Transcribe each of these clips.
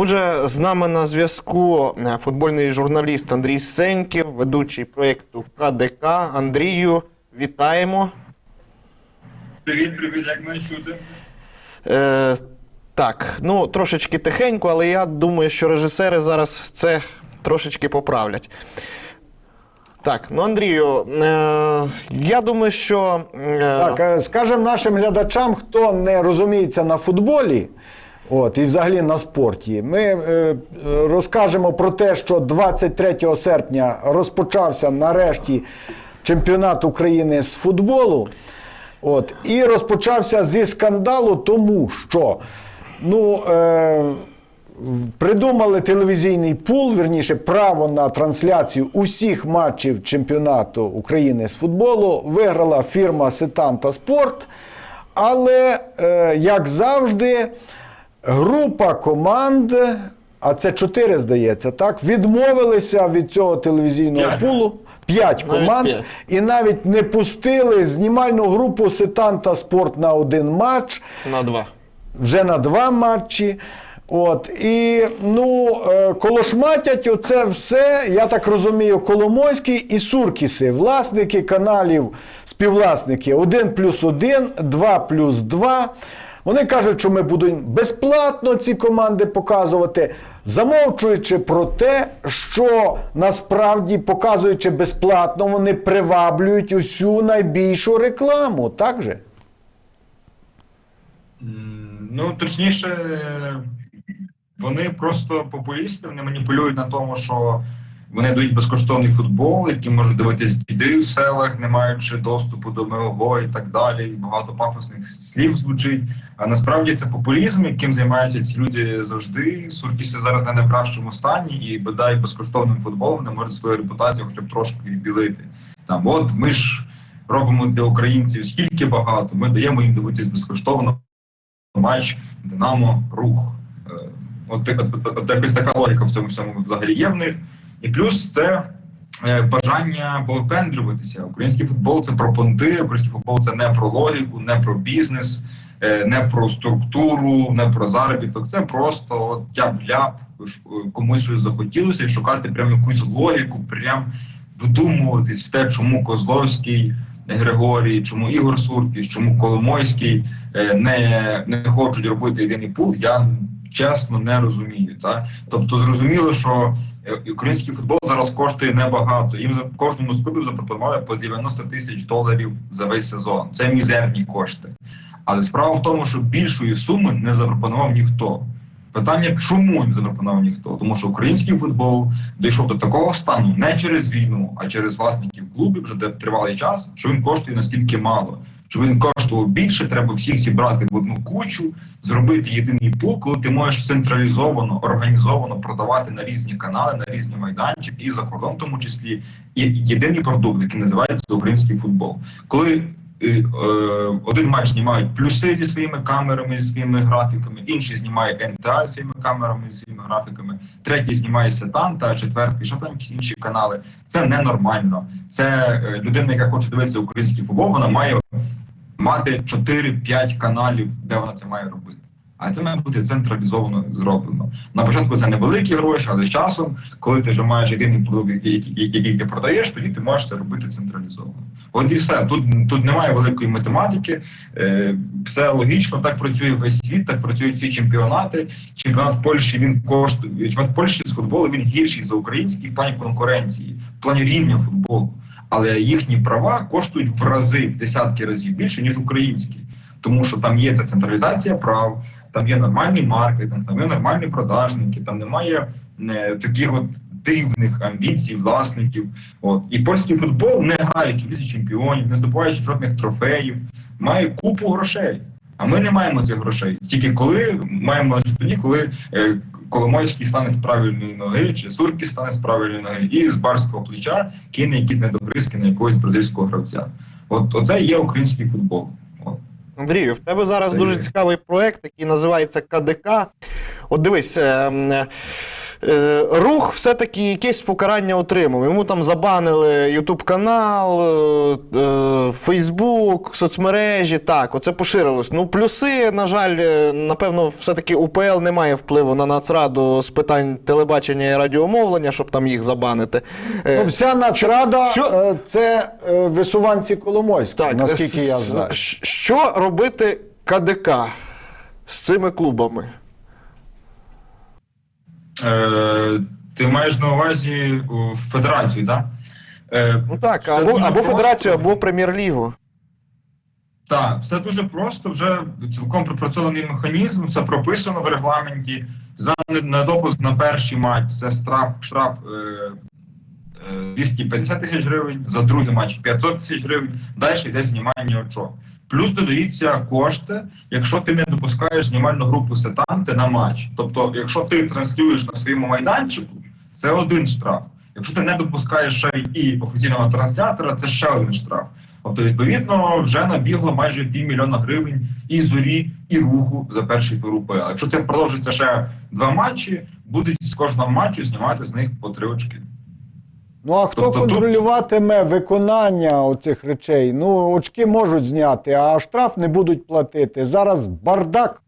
Отже, з нами на зв'язку е, футбольний журналіст Андрій Сеньків, ведучий проєкту КДК. Андрію, вітаємо. Привіт, привіт, як мене чути? Е, так, ну трошечки тихенько, але я думаю, що режисери зараз це трошечки поправлять. Так, ну Андрію, е, я думаю, що. е, Так, е, скажемо нашим глядачам, хто не розуміється на футболі, от, і взагалі на спорті, ми е, е, розкажемо про те, що 23 серпня розпочався нарешті чемпіонат України з футболу. От, і розпочався зі скандалу, тому що ну, е, Придумали телевізійний пул, верніше, право на трансляцію усіх матчів чемпіонату України з футболу. Виграла фірма Сетанта Спорт. Але, е, як завжди, група команд, а це чотири, здається, так, відмовилися від цього телевізійного пулу. П'ять Навіть команд п'ять. і навіть не пустили знімальну групу Сетанта Спорт на один матч На два. вже на два матчі. От і ну е, колошматять оце все, я так розумію, Коломойський і Суркіси, власники каналів, співвласники 1 плюс 1, 2 плюс 2. Вони кажуть, що ми будемо безплатно ці команди показувати, замовчуючи про те, що насправді показуючи безплатно, вони приваблюють усю найбільшу рекламу. Так же? Ну, точніше, вони просто популісти, вони маніпулюють на тому, що вони дають безкоштовний футбол, який можуть дивитись діди в селах, не маючи доступу до МОГО і так далі. Багато пафосних слів звучить. А насправді це популізм, яким займаються ці люди завжди. Суркіси зараз не в кращому стані, і бодай безкоштовним футболом не можуть свою репутацію хоча б трошки відбілити. Там, от ми ж робимо для українців скільки багато, ми даємо їм дивитись безкоштовно матч Динамо Рух. Е, От, от, от, от якась така логіка в цьому всьому взагалі є в них. І плюс це е, бажання повипендрюватися. Український футбол це про понти, український футбол це не про логіку, не про бізнес, е, не про структуру, не про заробіток. Це просто тяп-ляп, е, комусь щось захотілося і шукати прям якусь логіку, прям вдумуватись в те, чому Козловський. Григорій, чому Ігор Суркіс, чому Коломойський не, не хочуть робити єдиний пул, я чесно не розумію. Так? Тобто зрозуміло, що е, український футбол зараз коштує небагато. Їм за кожному з клубів запропонували по 90 тисяч доларів за весь сезон. Це мізерні кошти. Але справа в тому, що більшої суми не запропонував ніхто. Питання, чому не запропонував ніхто? Тому що український футбол дійшов до такого стану не через війну, а через власників клубів вже де тривалий час, що він коштує наскільки мало. Що він коштував більше, треба всіх зібрати в одну кучу, зробити єдиний пул, коли ти можеш централізовано, організовано продавати на різні канали, на різні майданчики, і за кордон, в тому числі, і єдиний продукт, який називається український футбол. Коли один матч знімають плюси зі своїми камерами, зі своїми графіками, інший знімає НТА зі своїми камерами, зі своїми графіками, третій знімає Сетан, та четвертий, що там якісь інші канали. Це ненормально. Це е, людина, яка хоче дивитися український футбол, вона має мати 4-5 каналів, де вона це має робити. А це має бути централізовано зроблено. На початку це невеликі гроші, але з часом, коли ти вже маєш єдиний продукт, який, який, ти продаєш, тоді ти можеш це робити централізовано. От і все. Тут, тут немає великої математики, е, все логічно, так працює весь світ, так працюють всі чемпіонати. Чемпіонат Польщі він коштує. Чемпіонат Польщі з футболу він гірший за український в плані конкуренції, в плані рівня футболу. Але їхні права коштують в рази, в десятки разів більше, ніж українські. Тому що там є ця централізація прав, там є нормальний маркетинг, там є нормальні продажники, там немає е, таких от дивних амбіцій, власників. От і польський футбол, не граючи лісі чемпіонів, не здобуваючи жодних трофеїв, має купу грошей. А ми не маємо цих грошей. Тільки коли маємо тоді, коли е, Коломойський стане з правильної ноги, чи Сурки стане з правильної ноги, і з барського плеча кине якісь недогризки на якогось бразильського гравця. От оце є український футбол. Андрію, в тебе зараз дуже цікавий проект, який називається КДК. От дивись, е, е, рух все-таки якесь покарання отримав. Йому там забанили YouTube канал, е, Фейсбук, соцмережі. Так, оце поширилось. Ну, плюси, на жаль, е, напевно, все-таки УПЛ не має впливу на Нацраду з питань телебачення і радіомовлення, щоб там їх забанити. Е, Ну, вся Нацрада що- е, це е, висуванці Коломойського, так, наскільки я знаю. Що робити КДК з цими клубами? Е, ти маєш на увазі федерацію, так? Е, Ну так, або, або просто. Федерацію, або Прем'єр-лігу. Так, все дуже просто. Вже цілком пропрацьований механізм, все прописано в регламенті. За не- недопуск на перший матч це штраф, штраф е, е, 250 тисяч гривень, за другий матч 500 тисяч гривень. Далі йде знімання очок. Плюс додаються кошти, якщо ти не допускаєш знімальну групу сетанти на матч. Тобто, якщо ти транслюєш на своєму майданчику, це один штраф. Якщо ти не допускаєш ще і офіційного транслятора, це ще один штраф. Тобто, відповідно, вже набігло майже півмільйона гривень і зорі, і руху за перший тур УПЛ. Якщо це продовжиться ще два матчі, будуть з кожного матчу знімати з них по три очки. Ну а хто Тобто тут- контролюватиме виконання оцих речей? Ну, очки можуть зняти, а штраф не будуть платити. Зараз бардак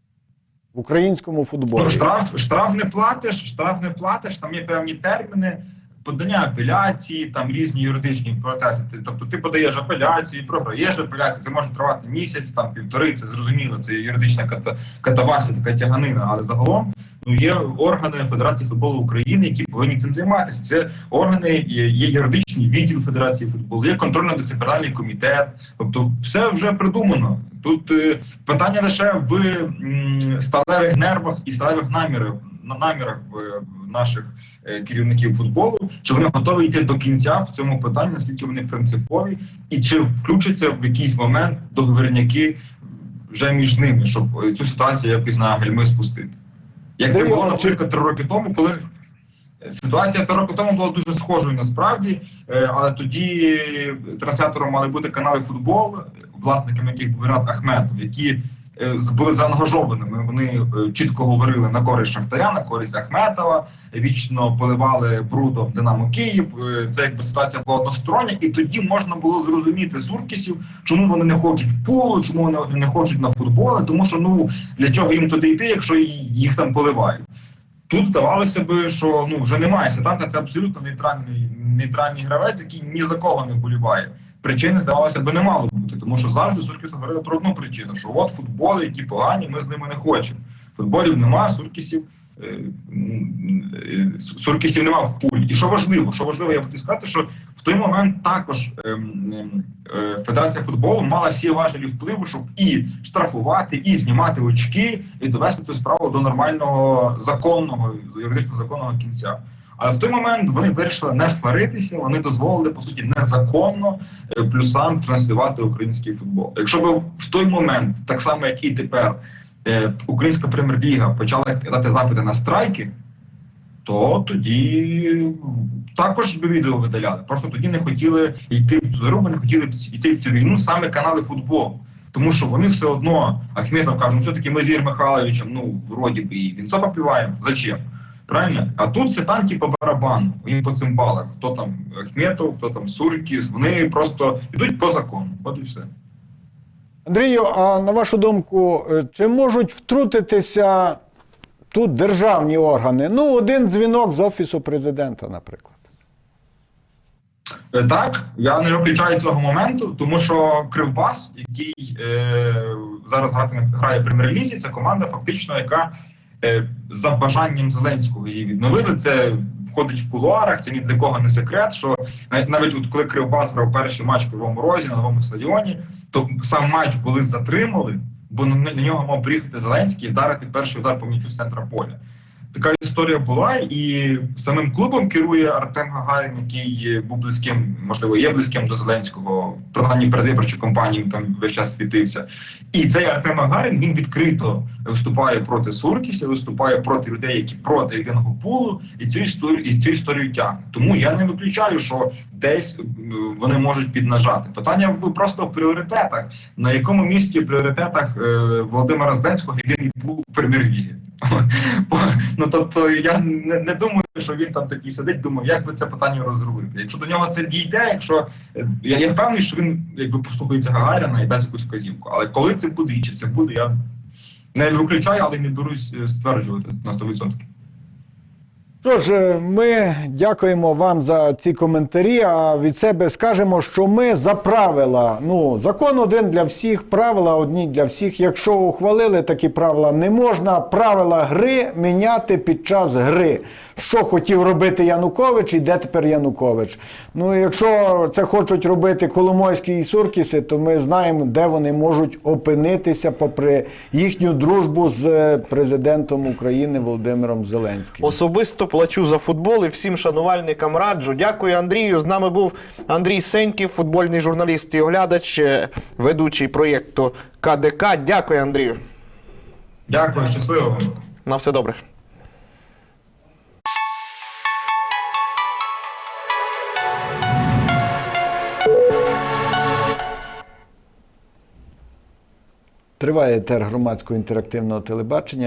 в українському футболі. Ну, штраф, штраф не платиш, штраф не платиш, там є певні терміни. Подання апеляції, там різні юридичні процеси. Ти- Тобто ти подаєш апеляцію, програєш апеляцію, це може тривати місяць, там півтори, це зрозуміло, це юридична ката, катавасія, така тяганина. Але загалом ну є органи Федерації футболу України, які повинні цим займатися. Це органи є, є юридичний відділ Федерації футболу, є контрольно-дисциплінарний комітет. Тобто, все вже придумано. Тут е, питання лише в м, сталевих нервах і сталевих намірах на намірах е, наших керівників футболу, чи вони готові йти до кінця в цьому питанні, наскільки вони принципові, і чи включаться в якийсь момент договірняки вже між ними, щоб е, цю ситуацію якось на гальми спустити. Як це було, чи- наприклад, три роки тому, коли ситуація три роки тому була дуже схожою насправді, е, але тоді транслятором мали бути канали футбол, власником яких був Рад Ахметов, які е, були заангажованими. Вони е, чітко говорили на користь Шахтаря, на користь Ахметова, вічно поливали брудом Динамо Київ. Е, Це якби ситуація була одностороння, і тоді можна було зрозуміти суркісів, чому вони не хочуть в пулу, чому вони не хочуть на футболи, тому що ну для чого їм туди йти, якщо їх там поливають. Тут здавалося би, що ну вже немає Сетанка, це абсолютно нейтральний нейтральний гравець, який ні за кого не вболіває. Причини здавалося би не мало бути, тому що завжди Суркіс говорили про одну причину: що от футболи, які погані, ми з ними не хочемо. Футболів нема, Суркісів. е, е, Суркісів нема в пулі. І що важливо, що важливо, я буду сказати, що в той момент також е, Федерація футболу мала всі важелі впливу, щоб і штрафувати, і знімати очки, і довести цю справу до нормального законного юридично законного кінця. Але в той момент вони вирішили не сваритися, вони дозволили по суті незаконно е, плюсам транслювати український футбол. Якщо б в той момент, так само як і тепер, е, українська прем'єр-ліга почала дати запити на страйки, то тоді також би відео видаляли. Просто тоді не хотіли йти в цю гру, не хотіли йти в цю війну саме канали футболу. Тому що вони все одно, Ахметов каже, ну все-таки ми з Ігорем Михайловичем, ну, вроді би, і вінцо попіваємо. Зачем? Правильно? А тут це танки по барабану, їм по цимбалах. Хто там Ахметов, хто там Суркіс, вони просто йдуть по закону. От і все. Андрію, а на вашу думку, е, чи можуть втрутитися тут державні органи? Ну, один дзвінок з офісу президента, наприклад. Е, Так, я не виключаю цього моменту, тому що Кривбас, який е, зараз грає в прем'єр-лізі, це команда, фактично, яка е, за бажанням Зеленського її відновили. Це входить в кулуарах. Це ні для кого не секрет. Що навіть, от коли Кривбас грав перший матч в Кривому Розі на новому стадіоні, то сам матч були затримали, бо на нього мав приїхати Зеленський і вдарити перший удар по м'ячу з центра поля. Така історія була, і самим клубом керує Артем Гагарін, який був близьким, можливо, є близьким до Зеленського, принаймні передвиборчі компанії там весь час світився. І цей Артем Гагарін він відкрито виступає проти Суркіса, виступає проти людей, які проти єдиного пулу, і цю історію і цю історію тягне. Тому я не виключаю, що десь вони можуть піднажати. Питання в просто в пріоритетах. На якому місці в пріоритетах е, Володимира Зеленського єдиний пул прем'єр-ліги? Ну тобто я не, не думаю, що він там такий сидить, думав, як би це питання розрулити. Якщо до нього це дійде, якщо е, я, я впевнений, що він якби послухається Гагаріна і дасть якусь вказівку. Але коли це буде і чи це буде, я не виключаю, але не берусь е, стверджувати на 100%. Що ж, е, ми дякуємо вам за ці коментарі. А від себе скажемо, що ми за правила. Ну, закон один для всіх, правила одні для всіх. Якщо ухвалили такі правила, не можна правила гри міняти під час гри. Що хотів робити Янукович і де тепер Янукович. Ну, якщо це хочуть робити Коломойські і Суркіси, то ми знаємо, де вони можуть опинитися, попри їхню дружбу з е, президентом України Володимиром Зеленським. Особисто плачу за футбол і всім шанувальникам раджу. Дякую, Андрію. З нами був Андрій Сеньків, футбольний журналіст і оглядач, е, ведучий проєкту КДК. Дякую, Андрію. Дякую, щасливо. На все добре. Триває етер громадського інтерактивного телебачення.